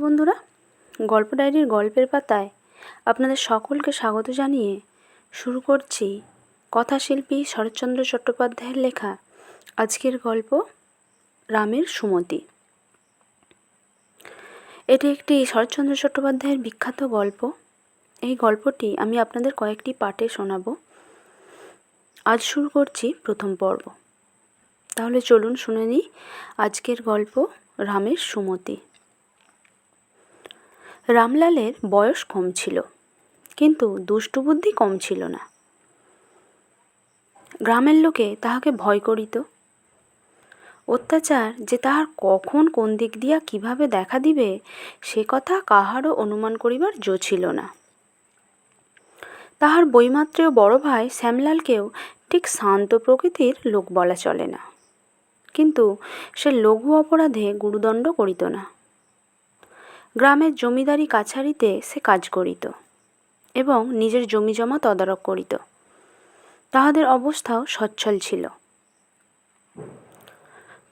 বন্ধুরা। গল্প ডায়েরির গল্পের পাতায় আপনাদের সকলকে স্বাগত জানিয়ে শুরু করছি কথাশিল্পী শরৎচন্দ্র চট্টোপাধ্যায়ের লেখা আজকের গল্প রামের সুমতি। এটি একটি শরৎচন্দ্র চট্টোপাধ্যায়ের বিখ্যাত গল্প। এই গল্পটি আমি আপনাদের কয়েকটি পাঠে শোনাব। আজ শুরু করছি প্রথম পর্ব। তাহলে চলুন শুনে নিই আজকের গল্প রামের সুমতি। রামলালের বয়স কম ছিল, কিন্তু দুষ্টু বুদ্ধি কম ছিল না। গ্রামের লোকে তাহাকে ভয় করিত। অত্যাচার যে তাহার কখন কোন দিক দিয়া কীভাবে দেখা দিবে, সে কথা কাহারও অনুমান করিবার জো ছিল না। তাহার বইমাত্রেয় বড় ভাই শ্যামলালকেও ঠিক শান্ত প্রকৃতির লোক বলা চলে না, কিন্তু সে লঘু অপরাধে গুরুদণ্ড করিত না। গ্রামের জমিদারি কাছারিতে সে কাজ করিত এবং নিজের জমিজমা তদারক করিত। তাহাদের অবস্থাও সচ্ছল ছিল।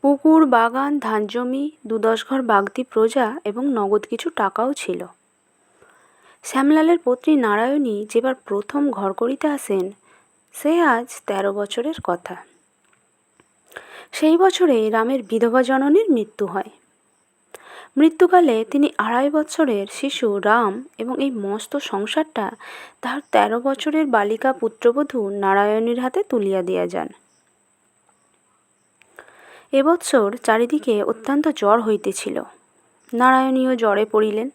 পুকুর, বাগান, ধান জমি দু দশ ঘর বাগদি প্রজা এবং নগদ কিছু টাকাও ছিল। শ্যামলালের পত্নী নারায়ণী যেবার প্রথম ঘর করিতে আসেন, সে আজ তেরো বছরের কথা। সেই বছরে রামের বিধবা জননীর মৃত্যু হয়। মৃত্যুকালে তিনি আড়াই বছরের শিশু রাম এবং এই মস্ত সংসারটা তাহার তেরো বছরের বালিকা পুত্রবধূ নারায়ণীর হাতে তুলিয়া দিয়া যান। এবৎসর চারিদিকে অত্যন্ত জ্বর হইতেছিল। নারায়ণীও জ্বরে পড়িলেন।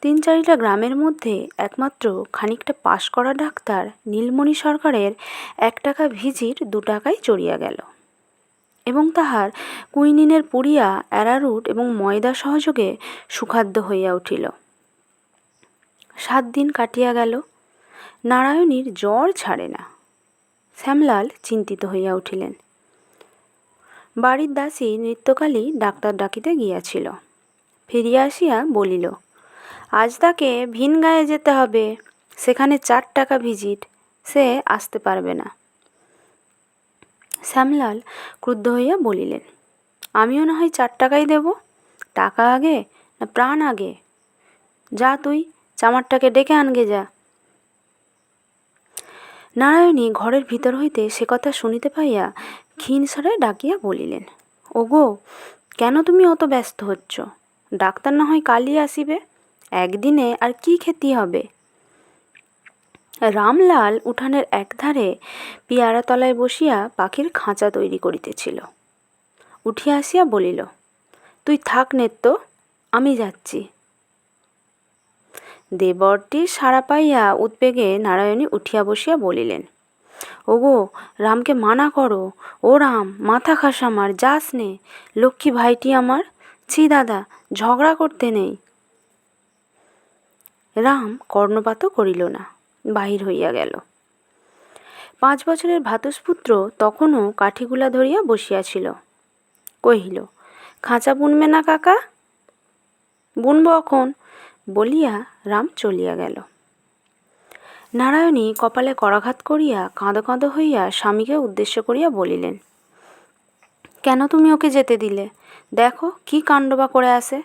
তিন চারিটা গ্রামের মধ্যে একমাত্র খানিকটা পাশ করা ডাক্তার নীলমণি সরকারের এক টাকা ভিজির দু টাকায় চড়িয়া গেল। এবং তাহার কুইনিনের পুড়িয়া অ্যারারুট এবং ময়দা সহযোগে সুখাদ্য হইয়া উঠিল। সাত দিন কাটিয়া গেল, নারায়ণীর জ্বর ছাড়ে না। শ্যামলাল চিন্তিত হইয়া উঠিলেন। বাড়ির দাসী নৃত্যকালী ডাক্তার ডাকিতে গিয়াছিল। ফিরিয়া আসিয়া বলিল, আজ তাকে ভিন গায়ে যেতে হবে। সেখানে চার টাকা ভিজিট। সে আসতে পারবে না। শ্যামলাল ক্রুদ্ধ হইয়া বলিলেন, আমিও না হয় চার টাকাই দেব? টাকা আগে না প্রাণ আগে? যা তুই চামারটাকে ডেকে আনগে যা। নারায়ণী ঘরের ভিতর হইতে সে কথা শুনিতে পাইয়া ক্ষীণ স্বরে ডাকিয়া বলিলেন, ওগো, কেন তুমি অত ব্যস্ত হচ্ছ? ডাক্তার না হয় কালই আসিবে? একদিনে আর কি খেতি হবে? রামলাল উঠানের একধারে পিয়ারা তলায় বসিয়া পাখির খাঁচা তৈরি করিতেছিল। উঠিয়া আসিয়া বলিল, তুই থাক নেত্য আমি যাচ্ছি। দেবরটির সাড়া পাইয়া উদ্বেগে নারায়ণী উঠিয়া বসিয়া বলিলেন, ওগো, রামকে মানা করো। ও রাম, মাথা খাস আমার, যাস নে। লক্ষ্মী ভাইটি আমার। ছি দাদা, ঝগড়া করতে নেই। রাম কর্ণপাতও করিল না। বাহির হইয়া গেল। পাঁচ বছরের ভাতসপুত্র তখনও কাঠিগুলা ধরিয়া বসিয়াছিল। কহিল, খাঁচা বুনবে না কাকা? বুনব এখন বলিয়া রাম চলিয়া গেল। নারায়ণী কপালে করাঘাত করিয়া কাঁদো কাঁদো হইয়া স্বামীকে উদ্দেশ্য করিয়া বলিলেন, কেন তুমি ওকে যেতে দিলে? দেখো কি কাণ্ড বা করে আসে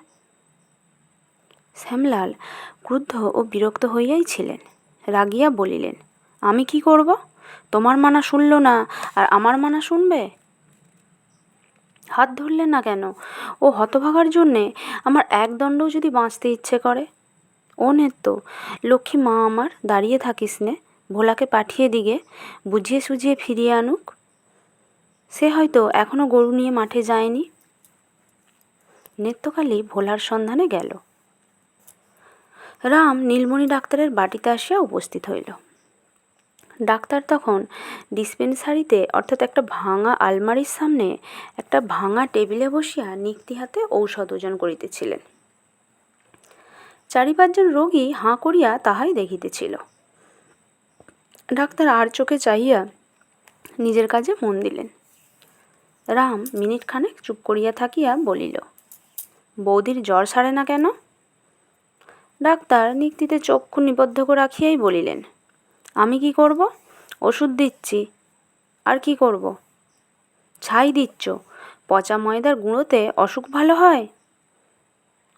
শ্যামলাল ক্রুদ্ধ ও বিরক্ত হইয়াই ছিলেন। রাগিয়া বলিলেন, আমি কি করব? তোমার মানা শুনল না আর আমার মানা শুনবে? হাত ধরলেন না কেন? ও হতভাগার জন্যে আমার এক দণ্ডও যদি বাঁচতে ইচ্ছে করে? ও নেত্য, লক্ষ্মী মা আমার, দাঁড়িয়ে থাকিস নে, ভোলাকে পাঠিয়ে দিগে, বুঝিয়ে সুঝিয়ে ফিরিয়ে আনুক। সে হয়তো এখনও গরু নিয়ে মাঠে যায়নি? নেত্যকালী ভোলার সন্ধানে গেল। রাম নীলমণি ডাক্তারের বাটিতে আসিয়া উপস্থিত হইল। ডাক্তার তখন ডিসপেন্সারিতে, অর্থাৎ একটা ভাঙা আলমারির সামনে, একটা ভাঙা টেবিলে বসিয়া নিক্তি হাতে ঔষধ ওজন করিতেছিলেন। চারি পাঁচজন রোগী হাঁ করিয়া তাহাই দেখিতেছিল। ডাক্তার আর চোখে চাহিয়া নিজের কাজে মন দিলেন। রাম মিনিট খানেক চুপ করিয়া থাকিয়া বলিল, বৌদির জ্বর সারে না কেন? ডাক্তার নিক্তিতে চক্ষু নিবদ্ধ রাখিয়াই বলিলেন, আমি কি করব? ওষুধ দিচ্ছি। আর কি করব? ছাই দিচ্ছ। পচা ময়দার গুঁড়োতে অসুখ ভালো হয়?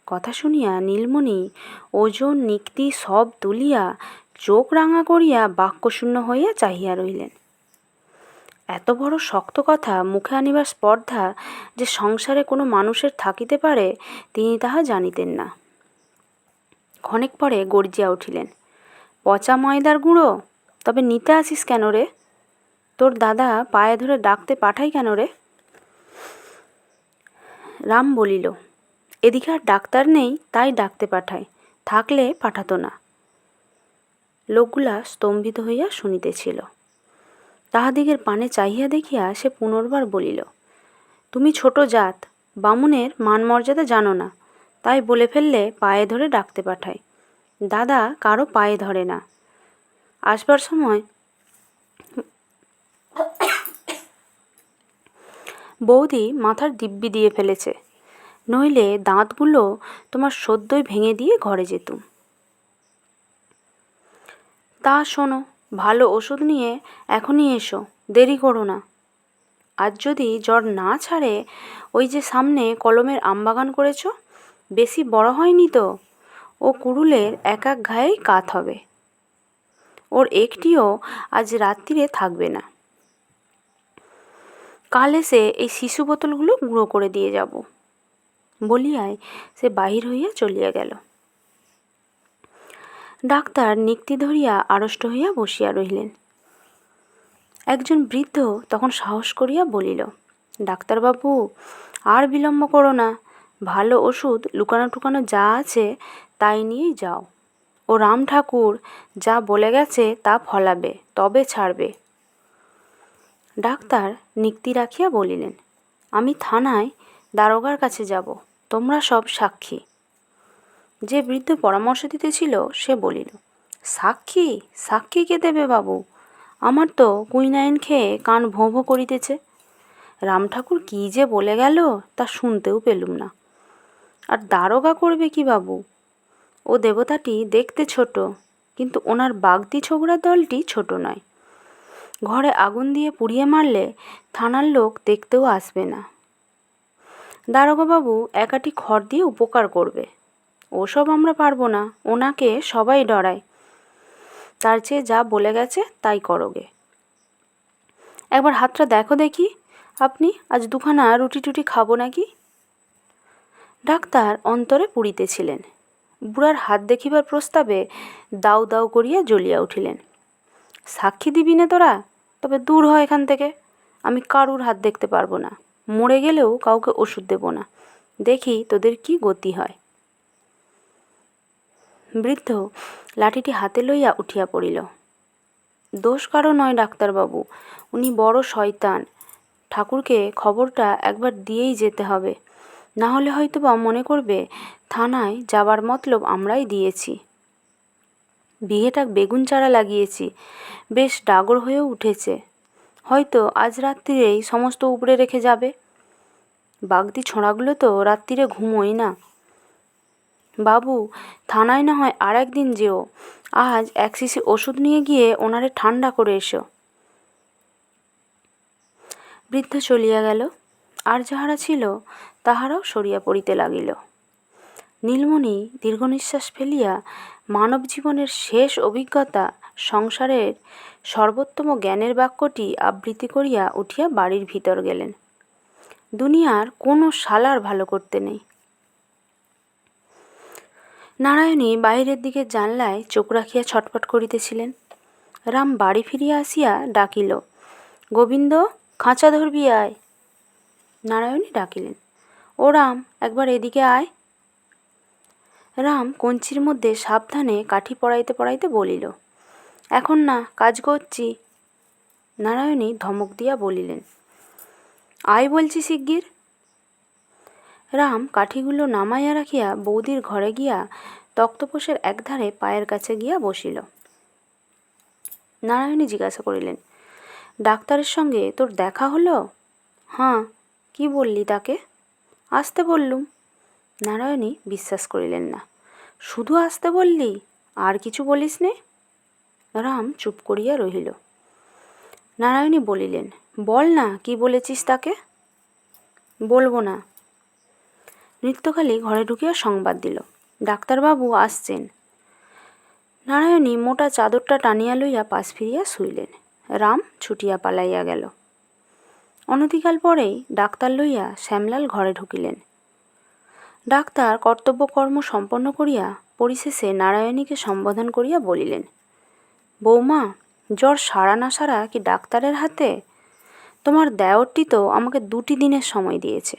কথা শুনিয়া নীলমণি ওজন নিক্তি সব তুলিয়া চোখ রাঙা করিয়া বাক্যশূন্য হইয়া চাহিয়া রহিলেন। এত বড় শক্ত কথা মুখে আনিবার স্পর্ধা যে সংসারে কোনো মানুষের থাকিতে পারে, তিনি তাহা জানিতেন না। ক্ষণেক পরে গর্জিয়া উঠিলেন। পচা ময়দার গুঁড়ো? তবে নিতে আসিস কেন রে? তোর দাদা পায়ে ধরে ডাকতে পাঠাই কেন রে? রাম বলিল, এদিকে আর ডাক্তার নেই, তাই ডাকতে পাঠায় থাকলে পাঠাতো না। লোকগুলা স্তম্ভিত হইয়া শুনিতেছিল। তাহাদিগের পানে চাহিয়া দেখিয়া সে পুনর্বার বলিল, তুমি ছোট জাত, বামুনের মান মর্যাদা জানো না। তাই বলে ফেললে পায়ে ধরে ডাকতে পাঠায়। দাদা কারও পায়ে ধরে না। আসবার সময় বৌদি মাথার দিব্যি দিয়ে ফেলেছে। নইলে দাঁতগুলো তোমার সদ্যই ভেঙে দিয়ে ঘরে যেতুম। তা শোনো, ভালো ওষুধ নিয়ে এখনই এসো, দেরি করো না। আজ যদি জ্বর না ছাড়ে, ওই যে সামনে কলমের আমবাগান করেছ বেশি বড় হয়নি তো? ও কুড়ুলের এক এক ঘায়েই কাত হবে। ওর একটিও আজ রাত্রিরে থাকবে না। কাল এসে এই শিশু বোতলগুলো গুঁড়ো করে দিয়ে যাব। বলিয়াই সে বাহির হইয়া চলিয়া গেল। ডাক্তার নিক্তি ধরিয়া আড়ষ্ট হইয়া বসিয়া রহিলেন। একজন বৃদ্ধ তখন সাহস করিয়া বলিল, ডাক্তারবাবু, আর বিলম্ব করো না। ভালো ওষুধ লুকানো টুকানো যা আছে তাই নিয়েই যাও। ও রাম ঠাকুর যা বলে গেছে তা ফলাবে, তবে ছাড়বে। ডাক্তার নিক্তি রাখিয়া বলিলেন, আমি থানায় দারোগার কাছে যাব, তোমরা সব সাক্ষী। যে বৃদ্ধ পরামর্শ দিতেছিল সে বলিল, সাক্ষী? সাক্ষী কে দেবে বাবু? আমার তো কুইনাইন খেয়ে কান ভোঁ ভোঁ করিতেছে। রাম ঠাকুর কী যে বলে গেল তা শুনতেও পেলুম না। আর দারোগা করবে কি বাবু? ও দেবতাটি দেখতে ছোট, কিন্তু ওনার বাগদি ছোকরার দলটি ছোট নয়। ঘরে আগুন দিয়ে পুড়িয়ে মারলে থানার লোক দেখতেও আসবে না। দারোগাবাবু একাটি খড় দিয়ে উপকার করবে। ওসব আমরা পারব না, ওনাকে সবাই ডরায়। তার চেয়ে যা বলে গেছে তাই করোগে। একবার হাতটা দেখো দেখি, আপনি আজ দুখানা রুটি টুটি খাব নাকি? ডাক্তার অন্তরে পুড়িতেছিলেন। বুড়ার হাত দেখিবার প্রস্তাবে দাউ দাউ করিয়া জ্বলিয়া উঠিলেন। সাক্ষী দিবি না তোরা, তবে দূর হয় এখান থেকে। আমি কারুর হাত দেখতে পারব না। মরে গেলেও কাউকে ওষুধ দেব না। দেখি তোদের কি গতি হয়। বৃদ্ধ লাঠিটি হাতে লইয়া উঠিয়া পড়িল। দোষ কারও নয় ডাক্তারবাবু, উনি বড় শয়তান। ঠাকুরকে খবরটা একবার দিয়েই যেতে হবে। না হলে হয়তো বা মনে করবে, থানায় যাবার মতলব আমরাই দিয়েছি। বিঘেটা বেগুন চারা লাগিয়েছি। বেশ ডাগর হয়েও উঠেছে। হয়তো আজ রাত্রিরেই সমস্ত উপড়ে রেখে যাবে। বাগদি ছোঁড়াগুলো তো রাত্রিরে ঘুমোই না। বাবু, থানায় না হয় আর একদিন যেও। আজ এক শিশি ওষুধ নিয়ে গিয়ে ওনারে ঠান্ডা করে এসো। বৃদ্ধ চলিয়া গেল। আর যাহারা ছিল তাহারাও সরিয়া পড়িতে লাগিল। নীলমণি দীর্ঘ নিঃশ্বাস ফেলিয়া মানব জীবনের শেষ অভিজ্ঞতা সংসারের সর্বোত্তম জ্ঞানের বাক্যটি আবৃত্তি করিয়া উঠিয়া বাড়ির ভিতর গেলেন। দুনিয়ার কোনো শালার ভালো করতে নেই। নারায়ণী বাহিরের দিকে জানলায় চোখ রাখিয়া ছটফট করিতেছিলেন। রাম বাড়ি ফিরিয়া আসিয়া ডাকিল, গোবিন্দ, খাঁচা ধরবি আয়। নারায়ণী ডাকিলেন। ও রাম, একবার এদিকে আয়। রাম কঞ্চির মধ্যে সাবধানে কাঠি পড়াইতে পড়াইতে বলিল, এখন না, কাজ করছি। নারায়ণী ধমক দিয়া বলিলেন, আয় বলছি শিগগির। রাম কাঠিগুলো নামাইয়া রাখিয়া বৌদির ঘরে গিয়া তক্তপোষের একধারে পায়ের কাছে গিয়া বসিল। নারায়ণী জিজ্ঞাসা করিলেন, ডাক্তারের সঙ্গে তোর দেখা হলো? হাঁ কি বললি তাকে? আসতে বললুম। নারায়ণী বিশ্বাস করিলেন না। শুধু আসতে বললি? আর কিছু বলিস নে রাম চুপ করিয়া রহিল। নারায়ণী বলিলেন, বল না, কি বলেছিস তাকে? বলব না। নৃত্যকালী ঘরে ঢুকিয়া সংবাদ দিল। ডাক্তারবাবু আসছেন। নারায়ণী মোটা চাদরটা টানিয়া লইয়া পাশ ফিরিয়া শুইলেন। রাম ছুটিয়া পালাইয়া গেল। অনতিকাল পরেই ডাক্তার লইয়া শ্যামলাল ঘরে ঢুকিলেন। ডাক্তার কর্তব্যকর্ম সম্পন্ন করিয়া পরিশেষে নারায়ণীকে সম্বোধন করিয়া বলিলেন, বৌমা, জ্বর সারা না সারা কি ডাক্তারের হাতে? তোমার দেওরটি তো আমাকে দুটি দিনের সময় দিয়েছে।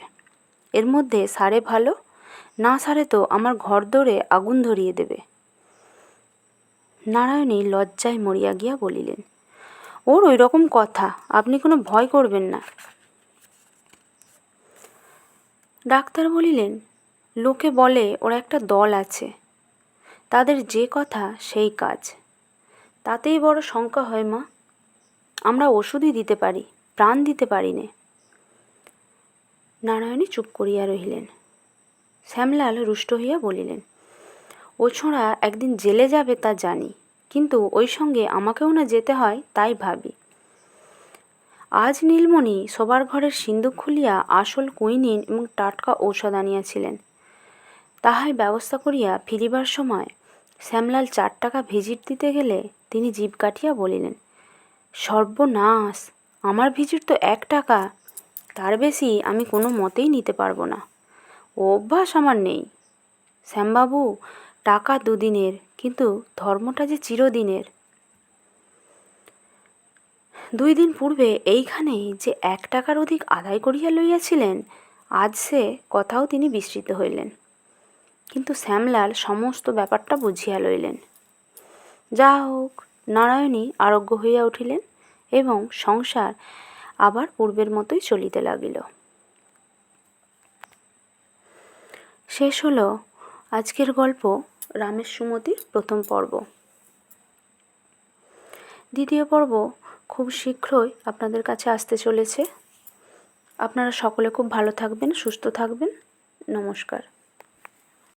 এর মধ্যে সারে ভালো, না সারে তো আমার ঘর দৌড়ে আগুন ধরিয়ে দেবে। নারায়ণী লজ্জায় মরিয়া গিয়া বলিলেন ওর ওই রকম কথা, আপনি কোনো ভয় করবেন না। ডাক্তার বলিলেন, লোকে বলে ওর একটা দল আছে, তাদের যে কথা সেই কাজ। তাতেই বড় শঙ্কা হয় মা। আমরা ওষুধই দিতে পারি, প্রাণ দিতে পারি নে। নারায়ণী চুপ করিয়া রহিলেন। শ্যামলাল রুষ্ট হইয়া বলিলেন ও ছোঁড়া একদিন জেলে যাবে তা জানি কিন্তু ওই সঙ্গে আমাকেও না যেতে হয়, তাই ভাবি। আজ নীলমণি শোবার ঘরের সিন্দুক খুলিয়া আসল কুইনিন এবং টাটকা ঔষধ আনিয়াছিলেন। তাহাই ব্যবস্থা করিয়া ফিরিবার সময় শ্যামলাল চার টাকা ভিজিট দিতে গেলে তিনি জিভ কাটিয়া বলিলেন, সর্বনাশ, আমার ভিজিট তো এক টাকা, তার বেশি আমি কোনো মতেই নিতে পারব না। ও অভ্যাস আমার নেই। শ্যামবাবু টাকা দুদিনের, কিন্তু ধর্মটা যে চিরদিনের। দুই দিন পূর্বে এইখানে যে এক টাকার অধিক আদায় করিয়া লইয়াছিলেন, আজ সে কথাও তিনি বিস্মৃত হইলেন। কিন্তু শ্যামলাল সমস্ত ব্যাপারটা বুঝিয়া লইলেন। যা হোক নারায়ণী আরোগ্য হইয়া উঠিলেন এবং সংসার আবার পূর্বের মতোই চলিতে লাগিল। শেষ হলো আজকের গল্প রামের সুমতির প্রথম পর্ব। দ্বিতীয় পর্ব খুব শীঘ্রই আপনাদের কাছে আসতে চলেছে। আপনারা সকলে খুব ভালো থাকবেন, সুস্থ থাকবেন। নমস্কার।